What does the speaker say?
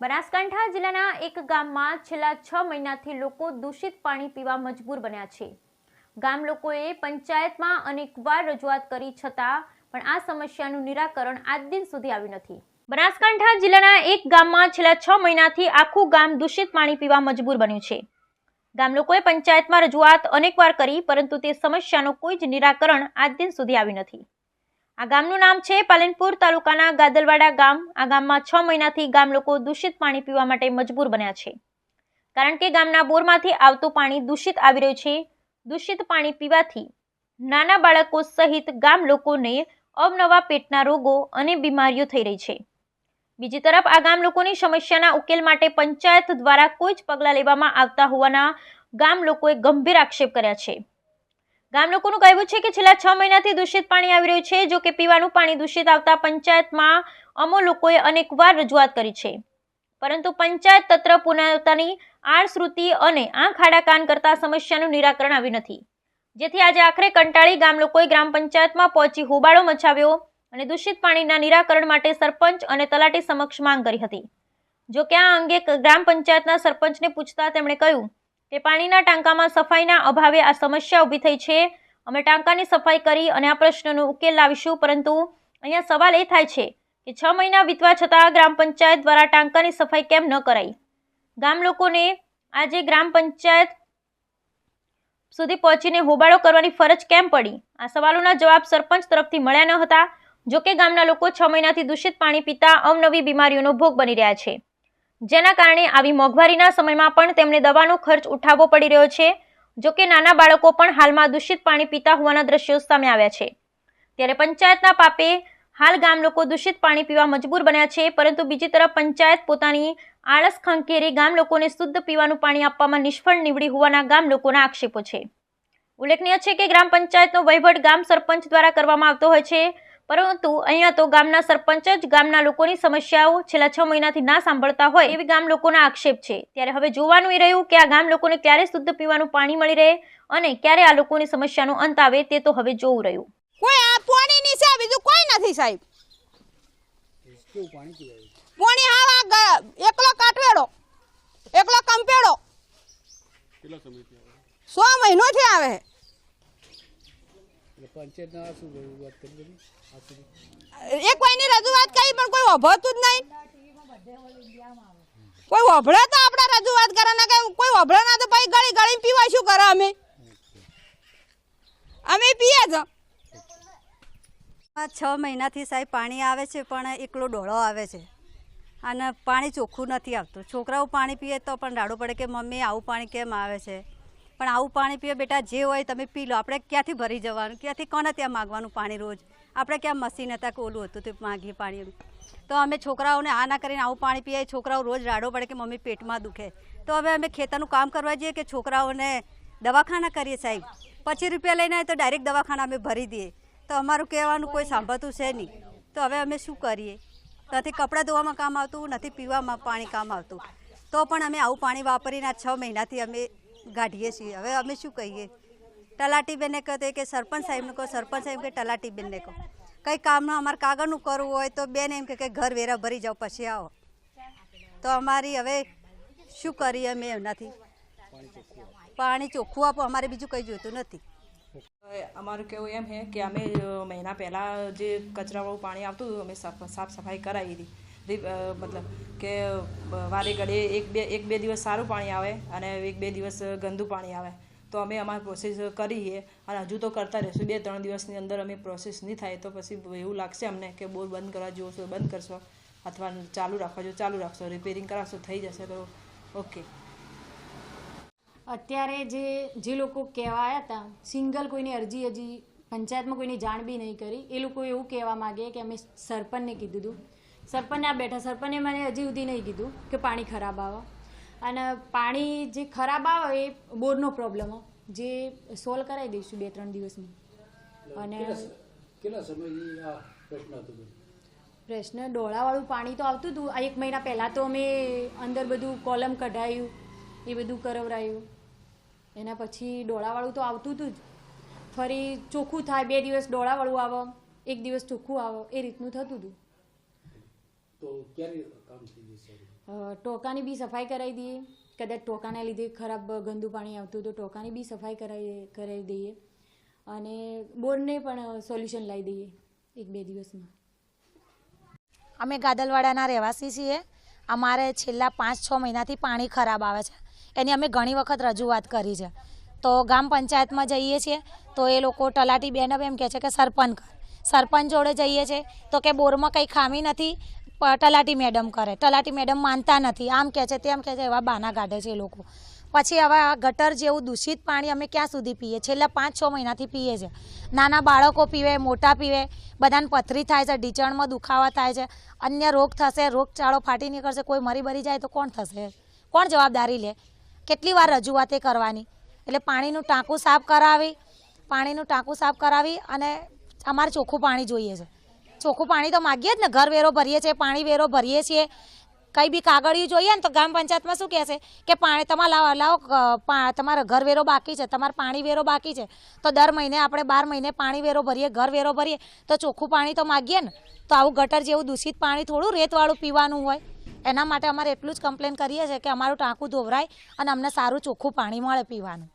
બનાસકાંઠા જિલ્લાના એક ગામમાં છેલ્લા છ મહિનાથી લોકો દૂષિત પાણી પીવા મજબૂર બન્યા છે. ગામ લોકોએ પંચાયતમાં અનેકવાર રજૂઆત કરી છતાં પણ આ સમસ્યાનું નિરાકરણ આજ દિન સુધી આવ્યું નથી. બનાસકાંઠા જિલ્લાના એક ગામમાં છેલ્લા છ મહિનાથી આખું ગામ દૂષિત પાણી પીવા મજબૂર બન્યું છે. ગામ લોકોએ પંચાયતમાં રજૂઆત અનેકવાર કરી, પરંતુ તે સમસ્યાનું કોઈ જ નિરાકરણ આજ દિન સુધી આવ્યું નથી. આ ગામનું નામ છે પાલનપુર તાલુકાના ગાદલવાડા ગામ. આ ગામમાં છ મહિનાથી ગામ લોકો દૂષિત પાણી પીવા માટે મજબૂર બન્યા છે. કારણ કે ગામના બોરમાંથી આવતું પાણી દૂષિત આવી રહ્યું છે. દૂષિત પાણી પીવાથી નાના બાળકો સહિત ગામ લોકોને અવનવા પેટના રોગો અને બીમારીઓ થઈ રહી છે. બીજી તરફ આ ગામ લોકોની સમસ્યાના ઉકેલ માટે પંચાયત દ્વારા કોઈ જ પગલાં લેવામાં આવતા હોવાના ગામ લોકોએ ગંભીર આક્ષેપ કર્યા છે. ગામ લોકોનું કહેવું છે કે છેલ્લા છ મહિનાથી દૂષિત પાણી આવી રહ્યું છે, જો કે પીવાનું પાણી દૂષિત આવતા પંચાયતમાં અમો લોકોએ અનેકવાર રજૂઆત કરી છે. પરંતુ પંચાયત તંત્ર પુનઃતાની આળશ્રુતિ અને આંખ કાન કરતા સમસ્યાનું નિરાકરણ આવ્યું નથી. જેથી આજે આખરે કંટાળી ગામ લોકોએ ગ્રામ પંચાયતમાં પહોંચી હોબાળો મચાવ્યો અને દૂષિત પાણીના નિરાકરણ માટે સરપંચ અને તલાટી સમક્ષ માંગ કરી હતી. જો કે આ અંગે ગ્રામ પંચાયતના સરપંચને પૂછતા તેમણે કહ્યું કે પાણીના ટાંકામાં સફાઈના અભાવે આ સમસ્યા ઊભી થઈ છે. અમે ટાંકાની સફાઈ કરી અને આ પ્રશ્નનો ઉકેલ લાવીશું, પરંતુ અહીંયા સવાલ એ થાય છે કે છ મહિના વીતવા છતાં ગ્રામ પંચાયત દ્વારા ટાંકાની સફાઈ કેમ ન કરાઈ? ગામ લોકોને આજે ગ્રામ પંચાયત સુધી પહોંચીને હોબાળો કરવાની ફરજ કેમ પડી? આ સવાલોના જવાબ સરપંચ તરફથી મળ્યા ન હતા, જોકે ગામના લોકો છ મહિનાથી દૂષિત પાણી પીતા અવનવી બીમારીઓનો ભોગ બની રહ્યા છે. જેના કારણે આવી મોંઘવારીના સમયમાં પણ તેમને દવાનો ખર્ચ ઉઠાવવો પડી રહ્યો છે, જો કે નાના બાળકો પણ હાલમાં દૂષિત પાણી પીતા હોવાના દ્રશ્યો સામે આવ્યા છે. ત્યારે પંચાયતના પાપે હાલ ગામ લોકો દૂષિત પાણી પીવા મજબૂર બન્યા છે, પરંતુ બીજી તરફ પંચાયત પોતાની આળસ ખંખેરી ગામ લોકોને શુદ્ધ પીવાનું પાણી આપવામાં નિષ્ફળ નીવડી હોવાના ગામ લોકોના આક્ષેપો છે. ઉલ્લેખનીય છે કે ગ્રામ પંચાયતનો વહીવટ ગામ સરપંચ દ્વારા કરવામાં આવતો હોય છે પરંતુ અહીંયા તો ગામના સરપંચ જ ગામના લોકોની સમસ્યાઓ છેલ્લા છ મહિનાથી ના સાંભળતા હોય એવી ગામ લોકોના આક્ષેપ છે. ત્યારે હવે જોવાનું એ રહ્યું કે આ ગામ લોકોને ક્યારે શુદ્ધ પીવાનું પાણી મળી રહે અને ક્યારે આ લોકોની સમસ્યાનો અંત આવે તે તો હવે જોવું રહ્યું. કોઈ આ પોણીની છે બીજું કોઈ નથી સાહેબ. પાણી પોણી ગ- એકલો કાટવેડો એકલો કંપેડો સો મહિનો આવે? મહિનોથી આવે. પંચાયતના શું વાત કરી બધી એ કોઈની રજૂઆત કરી પણ કોઈ વભળતું જ નહીં. કોઈ ઓભળે તો આપણે રજૂઆત કરે ને કે કોઈ ઓભળે ના તો પછી ગળી ગળી પીવા શું કરે અમે? અમે પીએ જ. છ મહિનાથી સાહેબ પાણી આવે છે પણ એકલો ડોળો આવે છે. અને પાણી ચોખ્ખું નથી આવતું. છોકરાઓ પાણી પીએ તો પણ રાડો પડે કે મમ્મી આવું પાણી કેમ આવે છે? પણ આવું પાણી પીએ બેટા, જે હોય તમે પી લો. આપણે ક્યાંથી ભરી જવાનું? ક્યાંથી કોને ત્યાં માગવાનું પાણી રોજ? આપણે ક્યાં મશીન હતા કે ઓલું હતું તે માગીએ પાણીનું તો અમે છોકરાઓને આ ના કરીને આવું પાણી પીએ, છોકરાઓ રોજ રાડો પડે કે મમ્મી પેટમાં દુખે. તો હવે અમે ખેતરનું કામ કરવા જઈએ કે છોકરાઓને દવાખાના કરીએ સાહેબ. પચીસ રૂપિયા લઈને આવે તો ડાયરેક્ટ દવાખાના અમે ભરી દઈએ. તો અમારું કહેવાનું કોઈ સાંભળતું છે નહીં. તો હવે અમે શું કરીએ? નથી કપડાં ધોવામાં કામ આવતું, નથી પીવામાં પાણી કામ આવતું. તો પણ અમે આવું પાણી વાપરીને આ છ મહિનાથી અમે કાઢીએ છીએ. હવે અમે શું કહીએ? તલાટીબેનને કહો તો કે સરપંચ સાહેબને કહો, સરપંચ સાહેબ કે તલાટીબેનને કહો. કંઈ કામનું અમારે કાગળનું કરવું હોય તો બેન એમ કે ઘર વેરા ભરી જાઓ, પછી આવો. તો અમારી હવે શું કરીએ અમે એમનાથી પાણી ચોખ્ખું આપો, અમારે બીજું કંઈ જોઈતું નથી. અમારું કેવું એમ છે કે અમે મહિના પહેલાં જે કચરાવાળું પાણી આવતું અમે સાફ સાફ સફાઈ કરાવી હતી. મતલબ કે વારે ઘડીએ એક બે એક બે દિવસ સારું પાણી આવે અને એક બે દિવસ ગંદુ પાણી આવે. તો અમે અમારી પ્રોસેસ કરીએ અને હજુ તો કરતા રહીશું. બે, ત્રણ દિવસની અંદર અમે પ્રોસેસ નહીં થાય તો પછી એવું લાગશે અમને કે બોર બંધ કરવા છે, બંધ કરશો અથવા ચાલુ રાખવા જો ચાલુ રાખશો રિપેરિંગ કરાવશો, થઈ જશે તો ઓકે અત્યારે જે જે લોકો કહેવા આવ્યા હતા, સિંગલ કોઈની અરજી હજી, પંચાયતમાં કોઈની જાણ બી નહીં કરી, એ લોકો એવું કહેવા માગે કે અમે સરપંચને કીધું હતું. સરપંચ આ બેઠા. સરપંચે મને હજી સુધી નહીં કીધું કે પાણી ખરાબ આવે. અને પાણી જે ખરાબ આવે એ બોરનો પ્રોબ્લેમ જે સોલ્વ કરાવી દઈશું બે ત્રણ દિવસમાં અને કેટલા સમયથી આ પ્રશ્ન હતો પ્રશ્ન ડોળાવાળું પાણી તો આવતું હતું. આ એક મહિના પહેલાં તો અમે અંદર બધું કોલમ કઢાયું એ બધું કરવરાયું. એના પછી ડોળાવાળું તો આવતું હતું જ. ફરી ચોખ્ખું થાય બે દિવસ ડોળાવાળું આવે એક દિવસ ચોખ્ખું આવે એ રીતનું થતું હતું. ક્યારે કામ થઈ જશે ટોકાની બી સફાઈ કરાવી દઈએ. કદાચ ટોકાને લીધે ખરાબ ગંદુ પાણી આવતું તો ટોકાની બી સફાઈ કરાવી કરાવી દઈએ. અને બોરને પણ સોલ્યુશન લાવી દઈએ એક બે દિવસમાં. અમે ગાદલવાડાના રહેવાસી છીએ. અમારે છેલ્લા પાંચ છ મહિનાથી પાણી ખરાબ આવે છે. એની અમે ઘણી વખત રજૂઆત કરી છે. તો ગામ પંચાયતમાં જઈએ છીએ તો એ લોકો તલાટી બેન એમ કહે છે કે સરપંચ કર સરપંચ જોડે જઈએ છીએ તો કે બોરમાં કંઈ ખામી નથી. તલાટી મેડમ કરે. તલાટી મેડમ માનતા નથી. આમ કહે છે, તેમ કહે છે એવા બાના કાઢે છે એ લોકો. પછી હવે ગટર જેવું દૂષિત પાણી અમે ક્યાં સુધી પીએ? છેલ્લા પાંચ છ મહિનાથી પીએ છે. નાના બાળકો પીવે, મોટા પીવે, બધાને પથરી થાય છે, ઢીચણમાં દુખાવા થાય છે. અન્ય રોગ થશે, રોગચાળો ફાટી નીકળશે, કોઈ મરી બરી જાય તો કોણ થશે? કોણ જવાબદારી લે? કેટલી વાર રજૂઆતે કરવાની? એટલે પાણીનું ટાંકું સાફ કરાવી, પાણીનું ટાંકું સાફ કરાવી અને અમારે ચોખ્ખું પાણી જોઈએ છે. ચોખ્ખું પાણી તો માગીએ જ ને. ઘર વેરો ભરીએ છીએ, પાણી વેરો ભરીએ છીએ. કંઈ બી કાગળિયું જોઈએ ને તો ગ્રામ પંચાયતમાં શું કહેશે કે પાણી તમારે લાવો લાવો તમારો ઘર વેરો બાકી છે, તમારે પાણી વેરો બાકી છે. તો દર મહિને આપણે બાર મહિને પાણી વેરો ભરીએ, ઘર વેરો ભરીએ. તો ચોખ્ખું પાણી તો માગીએ ને. તો આવું ગટર જેવું દૂષિત પાણી થોડું રેતવાળું પીવાનું હોય. એના માટે અમારે એટલું જ કમ્પ્લેન કરીએ છીએ કે અમારું ટાંકું ધોવરાય અને અમને સારું ચોખ્ખું પાણી મળે પીવાનું.